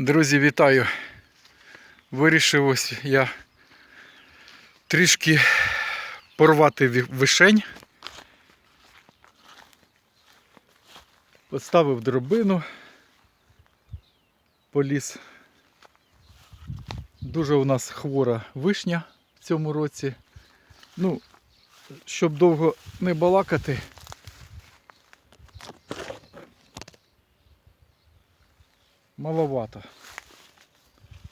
Друзі, вітаю! Вирішив ось я трішки порвати вишень. Поставив дробину, поліз. Дуже у нас хвора вишня в цьому році. Ну, щоб довго не балакати. Маловато.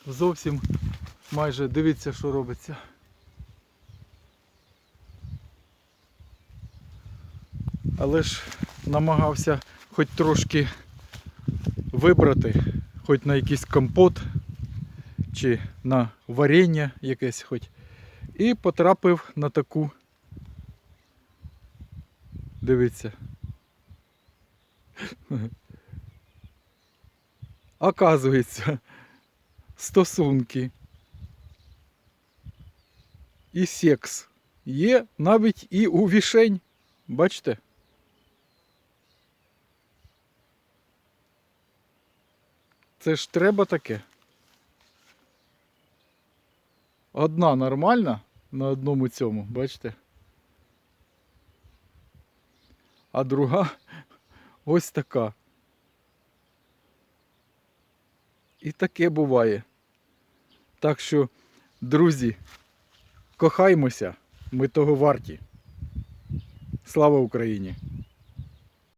Зовсім майже дивіться, що робиться. Але ж намагався хоч трошки вибрати, хоч на якийсь компот чи на варення якесь хоч. І потрапив на таку. Дивіться. Оказується, стосунки і секс є навіть і у вішень. Бачите? Це ж треба таке. Одна нормальна на одному цьому, бачите? А друга ось така. І таке буває. Так що, друзі, кохаймося, ми того варті. Слава Україні!